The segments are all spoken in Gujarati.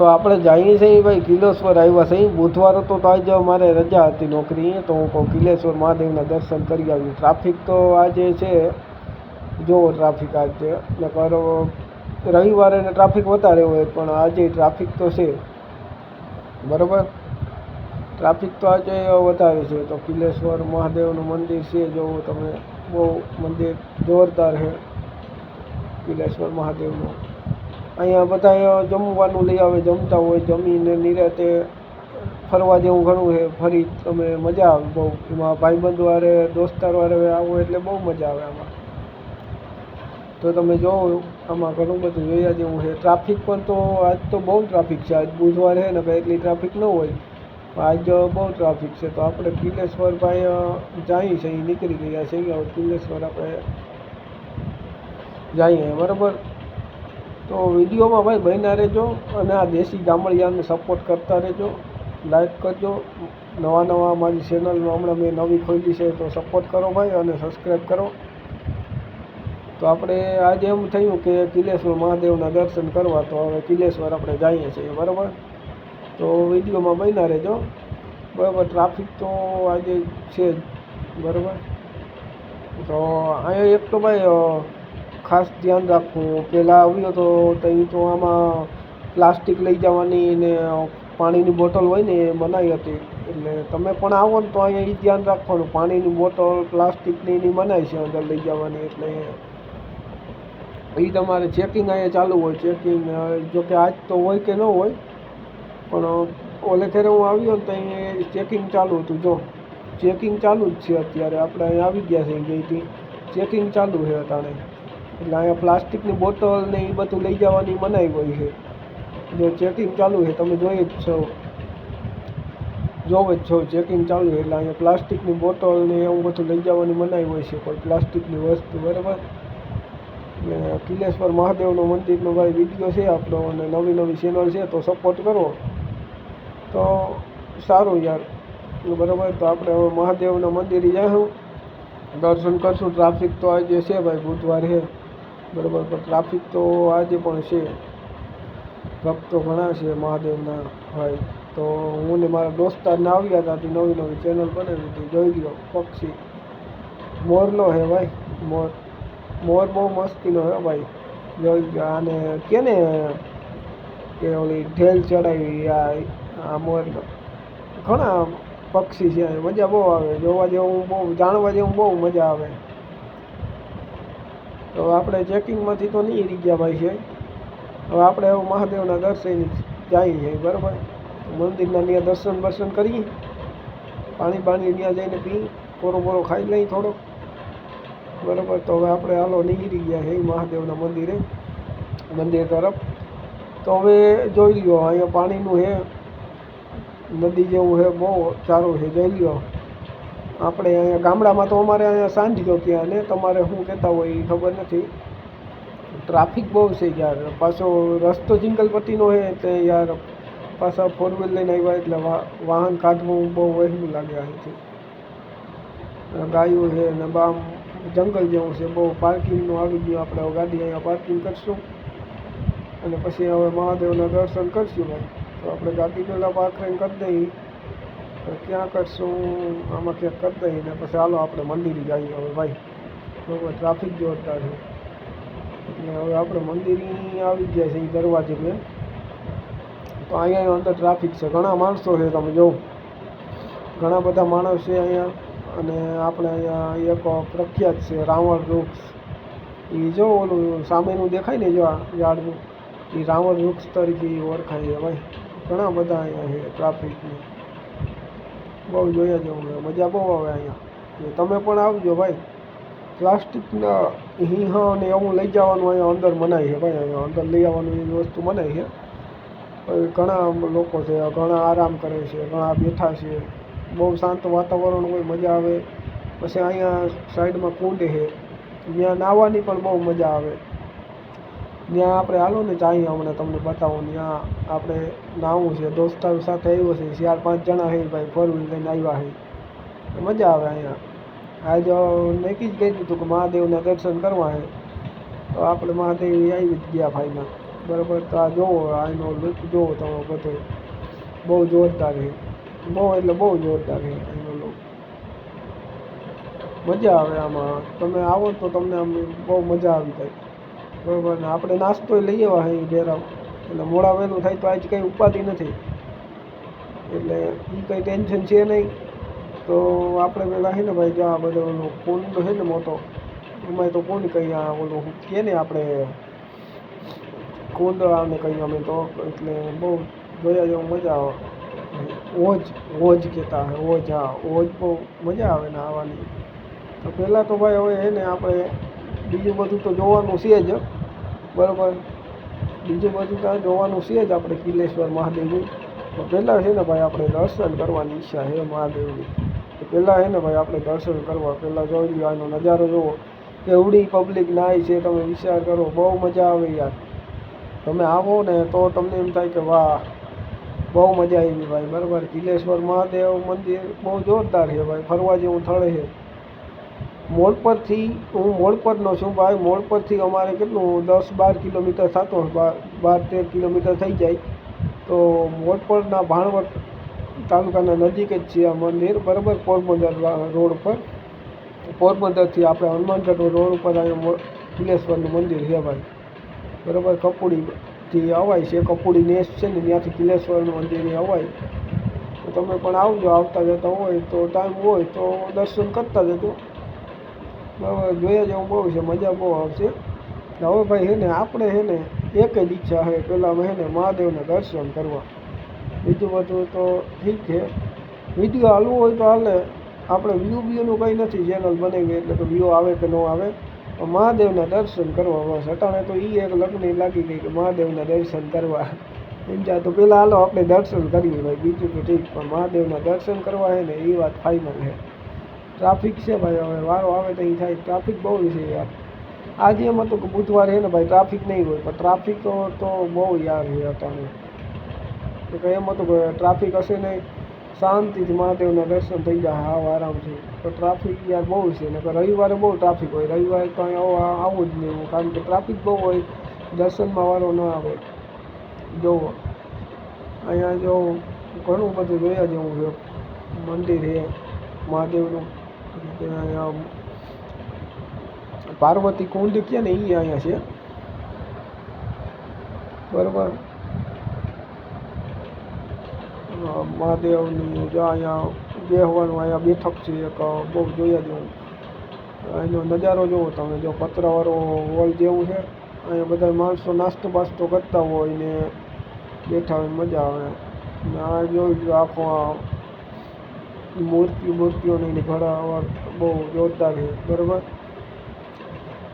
તો આપણે જઈએ છીએ ભાઈ કિલેશ્વર આવ્યા છીએ બુધવાર તો આજે મારે રજા હતી નોકરી. તો હું કહું, કિલેશ્વર મહાદેવના દર્શન કરી આવ્યું ટ્રાફિક તો આજે છે. જોવો ટ્રાફિક આજે, નકર રવિવારે ને ટ્રાફિક વધારે હોય, પણ આજે ટ્રાફિક તો છે. બરાબર? ટ્રાફિક તો આજે વધારે છે. તો કિલેશ્વર મહાદેવનું મંદિર છે. જોવું તમે બહુ મંદિર જોરદાર છે. કિલેશ્વર મહાદેવનું. અહીંયા બધા જમવાનું લઈ આવે, જમતા હોય, જમીને નિરાતે ફરવા જેવું ઘણું છે, ફરી તમે મજા આવે બહુ. એમાં ભાઈબંધ વારે દોસ્તાર વારે આવો એટલે બહુ મજા આવે આમાં. તો તમે જોવો આમાં ઘણું બધું જોયા જેવું છે. ટ્રાફિક પણ તો, આજ તો બહુ ટ્રાફિક છે. આજ બુધવાર છે ને કંઈ એટલી ટ્રાફિક ન હોય. આજ બહુ ટ્રાફિક છે. તો આપણે કિલેશ્વર ભાઈ જઈએ છીએ નીકળી ગયા છે. કિલેશ્વર આપણે જઈએ, બરાબર? તો વિડીયોમાં ભાઈ બન્યા રહેજો અને આ દેશી ગામડિયાને સપોર્ટ કરતા રહેજો. લાઈક કરજો. નવા નવા મારી ચેનલમાં હમણાં મેં નવી ખોલી છે તો સપોર્ટ કરો ભાઈ અને સબસ્ક્રાઈબ કરો. તો આપણે આજે એમ થયું કે કિલેશ્વર મહાદેવના દર્શન કરવા, તો હવે કિલેશ્વર આપણે જઈએ છીએ, બરાબર? તો વિડીયોમાં બન્યા રહેજો. બરાબર ટ્રાફિક તો આજે છે જ, બરાબર? તો અહીંયા એક તો ભાઈ ખાસ ધ્યાન રાખવું. પહેલાં આવ્યો તો ત્યાં તો આમાં પ્લાસ્ટિક લઈ જવાની ને પાણીની બોટલ હોય ને એ મનાઈ હતી. એટલે તમે પણ આવો ને તો અહીંયા એ ધ્યાન રાખવાનું. પાણીની બોટલ, પ્લાસ્ટિકની એની મનાઈ છે અંદર લઈ જવાની. એટલે એ તમારે ચેકિંગ અહીંયા ચાલુ હોય. ચેકિંગ જોકે આજ તો હોય કે ન હોય, પણ ઓલે ખેરે હું આવ્યો ને ત્યાં ચેકિંગ ચાલુ હતું. જો ચેકિંગ ચાલુ જ છે અત્યારે. આપણે અહીંયા આવી ગયા છે ગઈથી ચેકિંગ ચાલુ છે અટાણે. એટલે અહીંયા પ્લાસ્ટિકની બોટલ ને એ બધું લઈ જવાની મનાઈ હોય છે. જો ચેકિંગ ચાલુ છે, તમે જોઈ જ છો. જોવો જ છો ચેકિંગ ચાલુ છે, એટલે અહીંયા પ્લાસ્ટિકની બોટલ ને એવું બધું લઈ જવાની મનાઈ હોય છે કોઈ પ્લાસ્ટિકની વસ્તુ, બરાબર? ને કિલેશ્વર મહાદેવનું મંદિરનો ભાઈ વીડિયો છે આપણો, અને નવી નવી ચેનલ છે, તો સપોર્ટ કરો. તો સારું યાર, બરાબર? તો આપણે હવે મહાદેવના મંદિરે જાશું દર્શન કરશું ટ્રાફિક તો આજે છે ભાઈ, બુધવાર. છે બરાબર, પણ ટ્રાફિક તો આજે પણ છે. ભક્તો ઘણા છે મહાદેવના ભાઈ. તો હું ને મારા દોસ્તારને આવ્યા હતા નવી નવી ચેનલ બનાવી હતી. જોઈ લો પક્ષી. મોરનો હે ભાઈ, મોર મોર બહુ મસ્તીનો હે ભાઈ. જોઈ ગયો આને કે ને કે ઓલી ઢેલ ચડાવી આ આ મોરનો ઘણા પક્ષી છે, મજા બહુ આવે. જોવા જેવું બહુ, જાણવા જેવું બહુ મજા આવે. તો આપણે ચેકિંગમાંથી તો નહીં રહી ગયા ભાઈ છે. હવે આપણે હવે મહાદેવના દર્શન જઈએ, બરાબર? મંદિરના ત્યાં દર્શન બર્શન કરી પાણી બાણી ત્યાં જઈને પી કોરો બોરો ખાઈ લઈ થોડોક. બરાબર? તો હવે આપણે હાલો નીકળી ગયા છે મહાદેવના મંદિરે, મંદિર તરફ. તો હવે જોઈ લ્યો, અહીંયા પાણીનું છે નદી જેવું છે બહુ સારું છે જોઈ લ્યો. આપણે અહીંયા ગામડામાં તો અમારે અહીંયા સાંજ્યો ત્યાં ને તમારે શું કહેતા હોય એ ખબર નથી. ટ્રાફિક બહુ છે યાર. પાછો રસ્તો જિંગલપટ્ટીનો છે તે યાર પાછા ફોર વ્હીલ લઈને આવ્યા એટલે વાહન કાઢવું બહુ વહેલું લાગે અહીંથી. ગાયું છે ને બામ જંગલ જેવું છે. બહુ પાર્કિંગનું આવી ગયું. આપણે ગાડી અહીંયા પાર્કિંગ કરશું. અને પછી હવે મહાદેવના દર્શન કરશું ભાઈ. તો આપણે ગાડી પહેલાં પાર્કિંગ કરી દઈએ. તો ક્યાં કરશું? આમાં ક્યાંક કરી દઈએ પછી હાલો આપણે મંદિરે જઈએ હવે ભાઈ. બરોબર ટ્રાફિક જોરદાર છે. એટલે હવે આપણે મંદિરે આવી ગયા છે એ દરવાજે મેં તો અહીંયા અંદર ટ્રાફિક છે. ઘણા માણસો છે, તમે જોવો. ઘણા બધા માણસ છે અહીંયા. અને આપણે અહીંયા એક પ્રખ્યાત છે, રાવણ વૃક્ષ. એ જો ઓલું સામેનું દેખાય ને જો આ ઝાડનું એ રાવણ વૃક્ષ તરીકે ઓળખાય છે ભાઈ. ઘણા બધા અહીંયા છે ટ્રાફિકની બહુ જોયા જેવું છે મજા બહુ આવે અહીંયા. તમે પણ આવજો ભાઈ. પ્લાસ્ટિકના હિંહ ને એવું લઈ જવાનું અહીંયા અંદર મનાય છે ભાઈ, અહીંયા અંદર લઈ આવવાનું એવી વસ્તુ મનાય છે. ઘણા લોકો છે, ઘણા આરામ કરે છે, ઘણા બેઠા છે. બહુ શાંત વાતાવરણ હોય, મજા આવે. પછી અહીંયા સાઈડમાં કુંડ છે. ત્યાં નાહવાની પણ બહુ મજા આવે. ત્યાં આપણે હાલો ને ચાઈએ હમણાં તમને બતાવું, ત્યાં આપણે નાહવું છે, દોસ્તારો સાથે આવ્યો છે, ચાર પાંચ જણા છે ભાઈ ફોર વ્હીલ લઈને આવ્યા છે. મજા આવે અહીંયા. આજ નક્કી જ કહી દીધું કે મહાદેવના દર્શન કરવા છે. તો આપણે મહાદેવ આવી જ ગયા ફાઈનલ બરાબર, તો આ જોવો, આનો લુક જોવો તમે બધો. બહુ જોરદાર છે. બહુ એટલે બહુ જોરદાર છે એનો લુક મજા આવે આમાં. તમે આવો તો તમને આમ બહુ મજા આવી જાય. બરાબર, ને આપણે નાસ્તો લઈ આવવા અહીં ડેરા એટલે મોડા વહેલું થાય તો આજ કંઈ ઉપાધિ નથી. એટલે એ કંઈ ટેન્શન છે નહીં. તો આપણે પહેલાં છે ને ભાઈ જો આ બધો ઓલો કુંડ છે ને મોટો એમાં તો કોણ કહીએ આ ઓલું કહે ને આપણે આવને કહીએ અમે તો, એટલે બહુ જોયા જેવું મજા આવે. ઓજ ઓજ કહેતા હોય ઓજ, હા, ઓજ બહુ મજા આવે ને આવવાની તો પહેલાં તો ભાઈ હવે એને આપણે બીજું બધું તો જોવાનું છે જ, બરાબર? બીજું બધું તો જોવાનું છે જ આપણે કિલેશ્વર મહાદેવનું. તો પહેલાં છે ને ભાઈ આપણે દર્શન કરવાની ઈચ્છા છે મહાદેવની. તો પહેલાં છે ને ભાઈ આપણે દર્શન કરવા પહેલાં જોઈ લો આનો નજારો જુઓ કેવડી પબ્લિક નાય છે, તમે વિચાર કરો, બહુ મજા આવે યાર. તમે આવો ને તો તમને એમ થાય કે વાહ, બહુ મજા આવી ભાઈ, બરાબર? કિલેશ્વર મહાદેવ મંદિર બહુ જોરદાર છે ભાઈ, ફરવા જેવું સ્થળ છે. મોડ પરથી હું મોડ પરનો છું ભાઈ. મોડ પરથી અમારે કેટલું? દસ બાર કિલોમીટર થતો બાર તેર કિલોમીટર થઈ જાય. તો મોડ પરના ભાણવટ તાલુકાના નજીક જ છે આ મંદિર. બરાબર પોરબંદર રોડ પર. પોરબંદરથી આપણે હનુમાનગઢ રોડ ઉપર અહીંયા કિલેશ્વરનું મંદિર છે ભાઈ. બરાબર કપુડીથી અવાય છે. કપુડી નેસ છે ને, ત્યાંથી કિલેશ્વરનું મંદિર અવાય. તો તમે પણ આવજો. આવતા જતા હોય તો ટાઈમ હોય તો દર્શન કરતા જજો. જોયા જેવું બહુ છે, મજા બહુ આવશે. હવે ભાઈ હે ને, આપણે હે ને એક જ ઈચ્છા છે પહેલાં હે ને મહાદેવને દર્શન કરવા. બીજું બધું તો ઠીક છે. વીડિયો હાલવું હોય તો હાલે આપણે વ્યૂ બીયુનું કંઈ નથી ચેનલ બનાવી એટલે કે વ્યૂ આવે કે ન આવે પણ મહાદેવના દર્શન કરવા બસ. અટાણે તો એ એક લગ્ન લાગી ગઈ કે મહાદેવના દર્શન કરવા. સમજ્યા તો પહેલાં હાલો આપણે દર્શન કરીએ ભાઈ, બીજું તો ઠીક. પણ મહાદેવના દર્શન કરવા છે ને એ વાત ફાઇનલ છે ટ્રાફિક છે ભાઈ, હવે વારો આવે તો એ થાય. ટ્રાફિક બહુ છે યાર. આજે એમ હતું કે બુધવારે હે ને ભાઈ, ટ્રાફિક નહીં હોય. પણ ટ્રાફિક તો બહુ યાર છે અટાણે તો કે એમ હતું કે ટ્રાફિક હશે નહીં શાંતિથી મહાદેવના દર્શન થઈ જાય, હાવ આરામથી તો ટ્રાફિક યાર બહુ છે. ને રવિવારે બહુ ટ્રાફિક હોય. રવિવારે તો અહીંયા આવું આવું જ નહીં કારણ કે ટ્રાફિક બહુ હોય, દર્શનમાં વારો ન આવે. જોવો. અહીંયા જો ઘણું બધું જોયા જેવું છે. મંદિર છે, મહાદેવનું. પાર્વતી કુંડ કે ને એ અહીંયા છે? બરાબર. મહાદેવની જો અહીંયા બેહવાનું અહીંયા બેઠક છે, એક બહુ જોયા જેવું એનો નજારો જુઓ તમે, જો પતરાવાળો હોલ જેવું છે, અહીંયા બધા માણસો નાસ્તો બાસ્તો કરતા હોય ને બેઠા હોય મજા આવે. ને આ જોઈ આખો મૂર્તિ, મૂર્તિઓની ઘણા બહુ જોરદાર છે, બરાબર?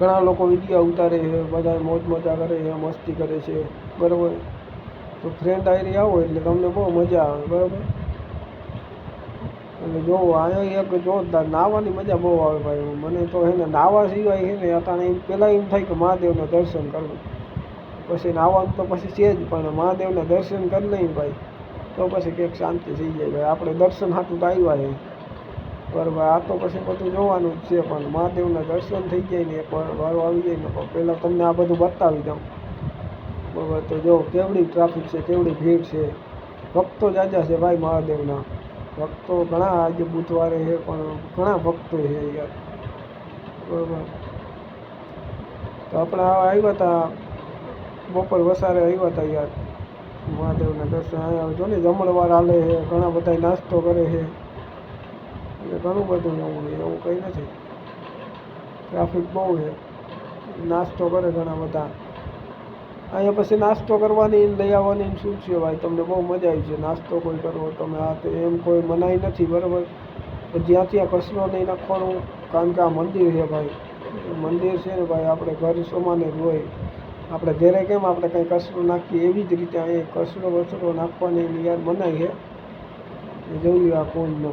ઘણા લોકો વીડિયો ઉતારે છે બધા મોજ મજા કરે છે, મસ્તી કરે છે, બરાબર? તો ફ્રેન્ડ આવી આવો એટલે તમને બહુ મજા આવે, બરાબર? એટલે જો અહીંયા એક જોરદાર, નાહવાની મજા બહુ આવે ભાઈ મને તો એને નાહવા સિવાય છે ને, અટાણે એમ પહેલાં એમ થાય કે મહાદેવના દર્શન કરવું. પછી નાહવાનું તો પછી છે જ, પણ મહાદેવના દર્શન કરી લઈએ ભાઈ. તો પછી કંઈક શાંતિ થઈ જાય. ભાઈ, આપણે દર્શન હાટું તો આવ્યા છે બરાબર આ તો પછી બધું જોવાનું જ છે, પણ મહાદેવના દર્શન થઈ જાય ને એકવાર વારો આવી જાય ને પણ પહેલાં તમને આ બધું બતાવી દઉં. બરાબર તો જો, કેવડી ટ્રાફિક છે, કેવડી ભીડ છે. ભક્તો જાજા છે ભાઈ મહાદેવના. ભક્તો ઘણા આજે બુધવારે છે પણ ઘણા ભક્તો છે યાર. બરાબર. તો આપણે આવ્યા હતા બપોર વસારે આવ્યા હતા યાર. મહાદેવના દર્શન અહીંયા જો ને જમણવાર હાલે છે, ઘણા બધા નાસ્તો કરે છે. એટલે ઘણું બધું એવું છે, એવું કંઈ નથી. ટ્રાફિક બહુ છે. નાસ્તો કરે ઘણા બધા. અહીંયા પછી નાસ્તો કરવાની લઈ આવવાની શું છે ભાઈ? તમને બહુ મજા આવી છે. નાસ્તો કોઈ કરવો, તમે આ તે એમ કોઈ મનાઈ નથી, બરાબર? જ્યાં ત્યાં કચરો નહીં નાખવાનું, કારણ કે આ મંદિર છે ભાઈ. મંદિર છે ને ભાઈ, આપણે ઘર સમાને જ હોય. આપણે ઘેરે કેમ આપણે કંઈ કચરો નાખીએ? એવી જ રીતે અહીંયા કચરો વચરો નાખવાની એની મનાઈ છે. એ જોઈ લો આ કુંડનો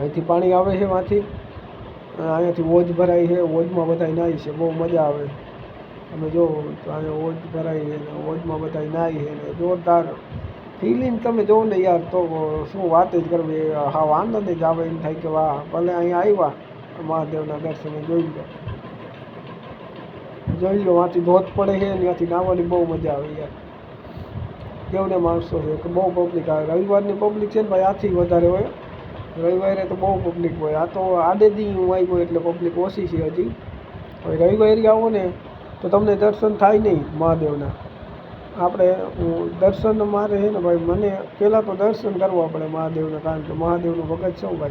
અહીંથી પાણી આવે છે માંથી. અહીંયાથી ઓજ ભરાય છે. ઓજમાં બધા નાહી છે. બહુ મજા આવે. તમે જો, તો અહીંયા ઓજ ભરાય છે ને ઓજમાં બધા નાહી છે ને જોરદાર ફિલિંગ તમે જોવો ને યાર, તો શું વાત જ કરવી? હા વાંધો જ આવે એમ થાય કે વાહ, ભલે અહીંયા આવ્યા, મહાદેવના દર્શને જોઈ લો જોઈ લો વાંચી ધોધ પડે છે ને ત્યાંથી નાહવાની બહુ મજા આવે યાર કેવડે માણસો છે? કે બહુ પબ્લિક આવે. રવિવારની પબ્લિક છે ને ભાઈ, આથી વધારે હોય. રવિવારે તો બહુ પબ્લિક હોય. આ તો આડેથી હું આવ્યો એટલે પબ્લિક ઓછી છે હજી. હવે રવિવારે આવો ને, તો તમને દર્શન થાય નહીં મહાદેવના. આપણે દર્શન મારે છે ને ભાઈ, મને પહેલાં તો દર્શન કરવા પડે મહાદેવના, કારણ કે મહાદેવનું ભગત છું ભાઈ.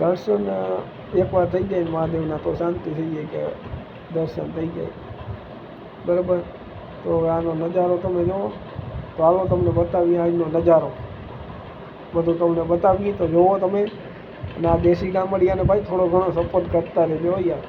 દર્શન એકવાર થઈ જાય મહાદેવના, તો શાંતિ થઈ જાય કે દર્શન થઈ જાય. બરાબર? તો હવે આનો નજારો તમે જુઓ તો હાલો તમને બતાવીએ આજનો નજારો. બધું તમને બતાવીએ તો જુઓ તમે. અને આ દેશી ગામડિયાને ભાઈ થોડો ઘણો સપોર્ટ કરતા રહેજો યાર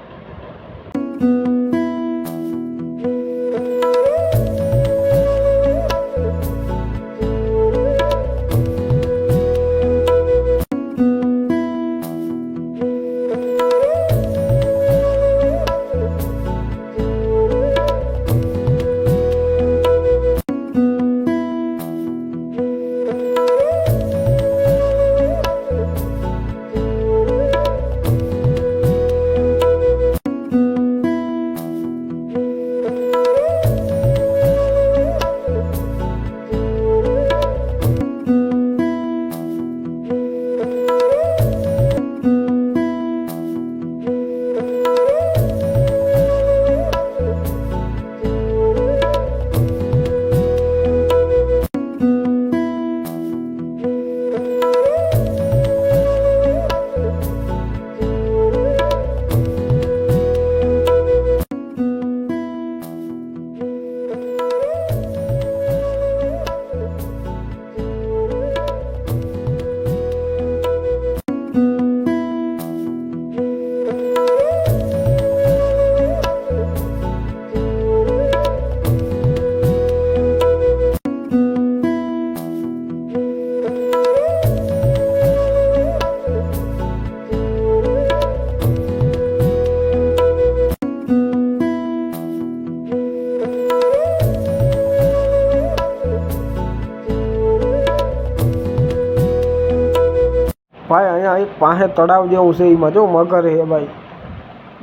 ભાઈ, અહીંયા એક પાસે તળાવ જેવું છે, એમાં જો મગર છે ભાઈ.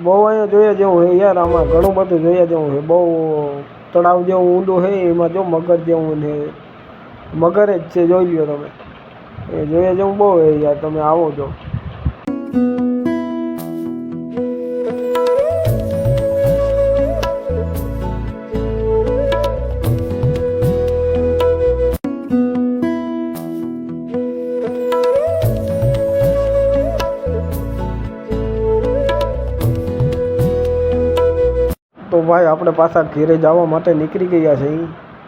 બહુ અહીંયા જોયા જેવું છે યાર, આમાં ઘણું બધું જોયા જેવું છે. બહુ તળાવ જેવું ઊંડું છે, એમાં જો મગર જેવું છે. મગર જ છે, જોઈ લ્યો તમે. એ જોયા જેવું બહુ છે યાર, તમે આવો જો. ભાઈ, આપણે પાછા ઘરે જવા માટે નીકળી ગયા છે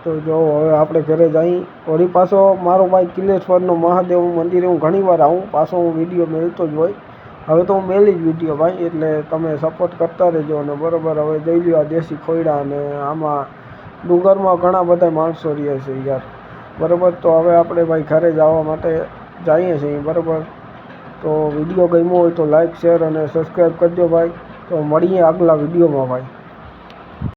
તો જો હવે આપણે ઘરે જઈ, વળી પાછો મારો ભાઈ કિલેશ્વરનો મહાદેવ મંદિરે હું ઘણી વાર આવું, પાછો હું વીડિયો મેળતો જ હોય. હવે તો હું મેલી જ વીડિયો ભાઈ, એટલે તમે સપોર્ટ કરતા રહેજો અને બરોબર હવે જઈ લ્યો આ દેશી ખોયડા અને આમાં ડુંગરમાં ઘણા બધા માણસો રહે છે યાર. બરાબર, તો હવે આપણે ભાઈ ઘરે જવા માટે જઈએ છીએ, બરાબર. તો વીડિયો ગમ્યો હોય તો લાઈક શેર અને સબસ્ક્રાઈબ કરજો ભાઈ. તો મળીએ આગલા વિડીયોમાં ભાઈ.